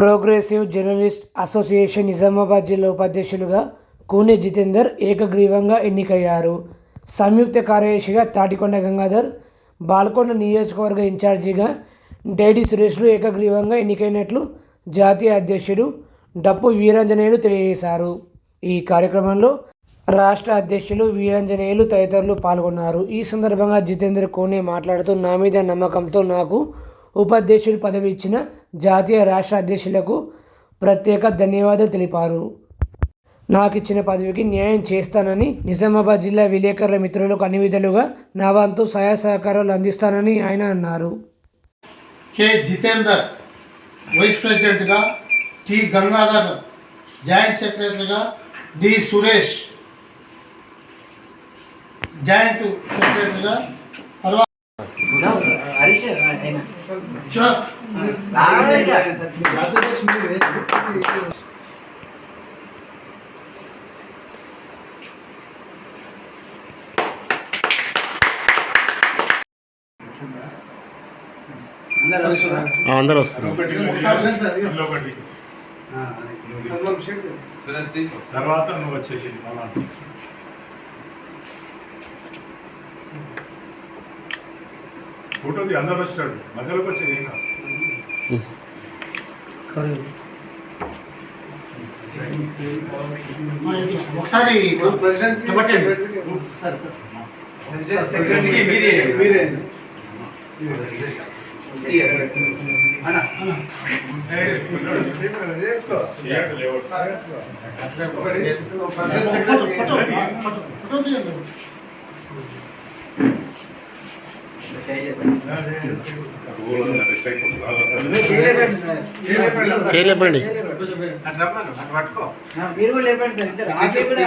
Progressive journalist association Nizamabad జిల్లా ఉపాధ్యక్షులుగా కూనె జితేందర్ ఏకగ్రీవంగా ఎన్నికయ్యారు. సంయుక్త కార్యదర్శిగా తాటికొండ గంగాధర్ బాల్కొండ నియోజకవర్గ ఇన్ఛార్జిగా డేడి సురేష్లు ఏకగ్రీవంగా ఎన్నికైనట్లు జాతీయ అధ్యక్షుడు డప్పు వీరాంజనేయులు తెలియజేశారు. ఈ కార్యక్రమంలో రాష్ట్ర అధ్యక్షులు వీరాంజనేయులు తదితరులు పాల్గొన్నారు. ఈ సందర్భంగా జితేందర్ కోనే మాట్లాడుతూ నా మీద నమ్మకంతో నాకు ఉపాధ్యక్షుడి పదవి ఇచ్చిన జాతీయ రాష్ట్ర అధ్యక్షులకు ప్రత్యేక ధన్యవాదాలు తెలిపారు. నాకు ఇచ్చిన పదవికి న్యాయం చేస్తానని నిజామాబాద్ జిల్లా విలేకరుల మిత్రులకు అన్ని విధాలుగా నా వంతు సహాయ సహకారాలు అందిస్తానని ఆయన అన్నారు. కె. జితేందర్ వైస్ ప్రెసిడెంట్గా టి. గంగాధర్ జాయింట్ సెక్రటరీగా డి. సురేష్ జాయింట్ సెక్రటరీగా తర్వాత అందరూ వస్తున్నారు. తర్వాత నువ్వు వచ్చేసి మళ్ళా. ఫోటోది అందరు వచ్చినాడు మధ్యలోకి వచ్చేది ఏం కాదు ఒకసారి చెప్పండి. చేయండి చేయలేపండి మీరు కూడా లేపండి సార్ ఇద్దరు. ఆకే కూడా.